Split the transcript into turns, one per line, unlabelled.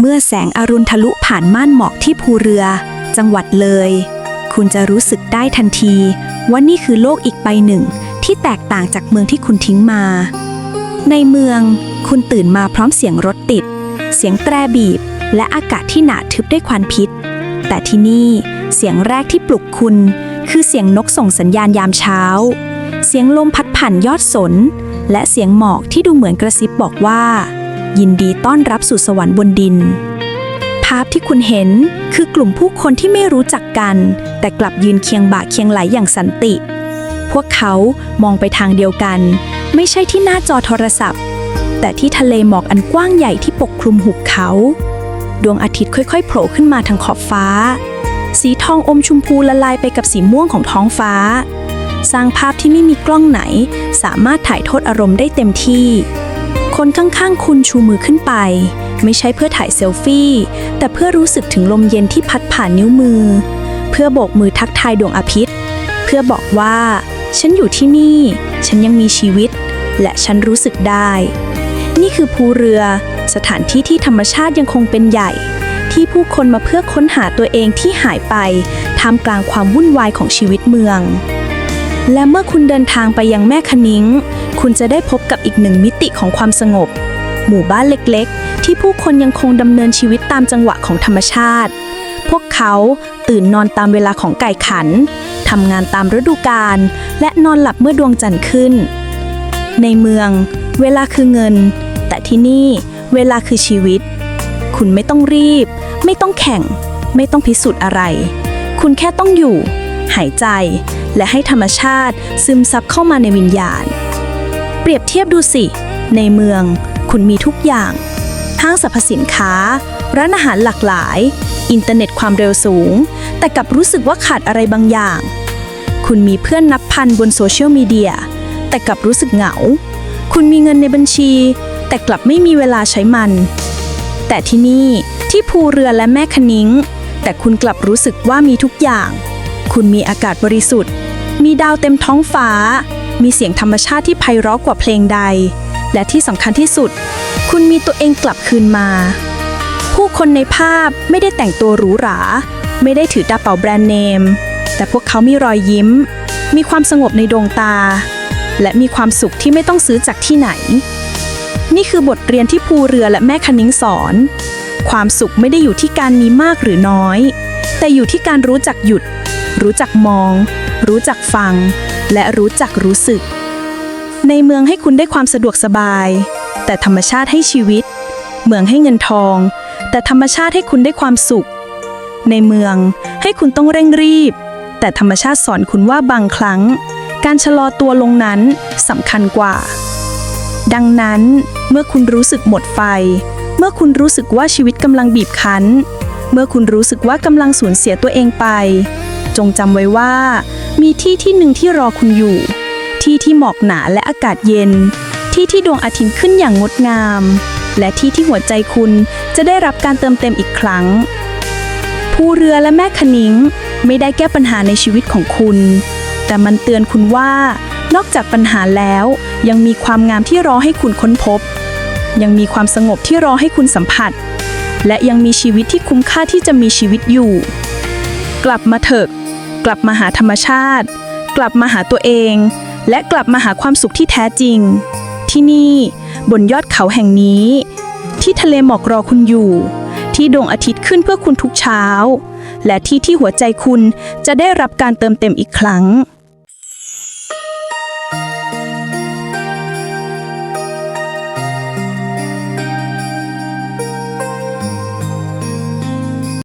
เมื่อแสงอรุณทะลุผ่านม่านหมอกที่ภูเรือ จังหวัดเลย คุณจะรู้สึกได้ทันที ว่านี่คือโลกอีกใบหนึ่ง ที่แตกต่างจากเมืองที่คุณทิ้งมา ในเมืองคุณตื่นมาพร้อมเสียงรถติด เสียงแตรบีบ และอากาศที่หนาทึบด้วยควันพิษ แต่ที่นี่เสียงแรกที่ปลุกคุณ คือเสียงนกส่งสัญญาณยามเช้า เสียงลมพัดผ่านยอดสน และเสียงหมอกที่ดูเหมือนกระซิบบอกว่า ยินดีต้อนรับสู่สวรรค์บนดิน ภาพที่คุณเห็นคือกลุ่มผู้คนที่ไม่รู้จักกัน แต่กลับยืนเคียงบ่าเคียงไหลอย่างสันติ พวกเขามองไปทางเดียวกัน ไม่ใช่ที่หน้าจอโทรศัพท์ แต่ที่ทะเลหมอกอันกว้างใหญ่ที่ปกคลุมหุบเขา ดวงอาทิตย์ค่อยๆโผล่ขึ้นมาทางขอบฟ้า สีทองอมชมพูละลายไปกับสีม่วงของท้องฟ้า สร้างภาพที่ไม่มีกล้องไหน สามารถถ่ายทอดอารมณ์ได้เต็มที่ คนข้างๆ คุณชูมือขึ้นไป ไม่ใช่เพื่อถ่ายเซลฟี่ แต่เพื่อรู้สึกถึงลมเย็นที่พัดผ่านนิ้วมือ เพื่อโบกมือทักทายดวงอาทิตย์ เพื่อบอกว่า ฉันอยู่ที่นี่ ฉันยังมีชีวิต และฉันรู้สึกได้ นี่คือภูเรือ สถานที่ที่ธรรมชาติยังคงเป็นใหญ่ ที่ผู้คนมาเพื่อค้นหาตัวเองที่หายไปท่ามกลางความวุ่นวายของชีวิตเมือง และเมื่อคุณเดินทางไปยังแม่คะนิ้ง คุณจะได้พบกับอีกหนึ่งมิติของความสงบ หมู่บ้านเล็กๆ ที่ผู้คนยังคงดำเนินชีวิตตามจังหวะของธรรมชาติ พวกเขาตื่นนอนตามเวลาของไก่ขัน ทำงานตามฤดูกาล และนอนหลับเมื่อดวงจันทร์ขึ้น ในเมือง เวลาคือเงิน แต่ที่นี่เวลาคือชีวิต คุณไม่ต้องรีบ ไม่ต้องแข่ง ไม่ต้องพิสูจน์อะไร คุณแค่ต้องอยู่ หายใจ และให้ธรรมชาติซึมซับเข้ามาในวิญญาณ เปรียบเทียบดูสิ ในเมือง คุณมีทุกอย่าง ห้างสรรพสินค้า ร้านอาหารหลากหลาย อินเทอร์เน็ตความเร็วสูง แต่กลับรู้สึกว่าขาดอะไรบางอย่าง คุณมีเพื่อนนับพันบนโซเชียลมีเดียแต่กลับรู้สึกเหงา คุณมีเงินในบัญชี แต่กลับไม่มีเวลาใช้มัน แต่ที่นี่ที่ภูเรือและแม่คะนิ้งแต่คุณกลับรู้สึกว่ามีทุกอย่าง คุณมีอากาศบริสุทธิ์ มีดาวเต็มท้องฟ้า มีเสียงธรรมชาติที่ไพเราะกว่าเพลงใด และที่สำคัญที่สุด คุณมีตัวเองกลับคืนมา ผู้คนในภาพไม่ได้แต่งตัวหรูหรา ไม่ได้ถือกระเป๋าแบรนด์เนม แต่พวกเขามีรอยยิ้ม มีความสงบในดวงตา และมีความสุขที่ไม่ต้องซื้อจากที่ไหน นี่คือบทเรียนที่ภูเรือและแม่คณิ้งสอน ความสุขไม่ได้อยู่ที่การมีมากหรือน้อย แต่อยู่ที่การรู้จักหยุด รู้จักมอง รู้จักฟัง และรู้จักรู้สึก ในเมืองให้คุณได้ความสะดวกสบาย แต่ธรรมชาติให้ชีวิต เมืองให้เงินทอง แต่ธรรมชาติให้คุณได้ความสุข ในเมืองให้คุณต้องเร่งรีบ แต่ธรรมชาติสอนคุณว่าบางครั้ง การชะลอตัวลงนั้นสำคัญกว่า ดังนั้นเมื่อคุณรู้สึกหมดไฟ เมื่อคุณรู้สึกว่าชีวิตกำลังบีบคั้น เมื่อคุณรู้สึกว่ากำลังสูญเสียตัวเองไป จงจำไว้ว่า มีที่ที่หนึ่งที่รอคุณอยู่ ที่ที่หมอกหนาและอากาศเย็น ที่ที่ดวงอาทิตย์ขึ้นอย่างงดงาม และที่ที่หัวใจคุณจะได้รับการเติมเต็มอีกครั้ง ผู้เรือและแม่คณิ้งไม่ได้แก้ปัญหาในชีวิตของคุณ แต่มันเตือนคุณว่า นอกจากปัญหาแล้ว ยังมีความงามที่รอให้คุณค้นพบ ยังมีความสงบที่รอให้คุณสัมผัส และยังมีชีวิตที่คุ้มค่าที่จะมีชีวิตอยู่ กลับมาเถอะ กลับมาหาธรรมชาติ กลับมาหาตัวเอง และกลับมาหาความสุขที่แท้จริง ที่นี่บนยอดเขาแห่งนี้ ที่ทะเลหมอกรอคุณอยู่ ที่ดวงอาทิตย์ขึ้นเพื่อคุณทุกเช้า และที่ที่หัวใจคุณจะได้รับการเติมเต็มอีกครั้ง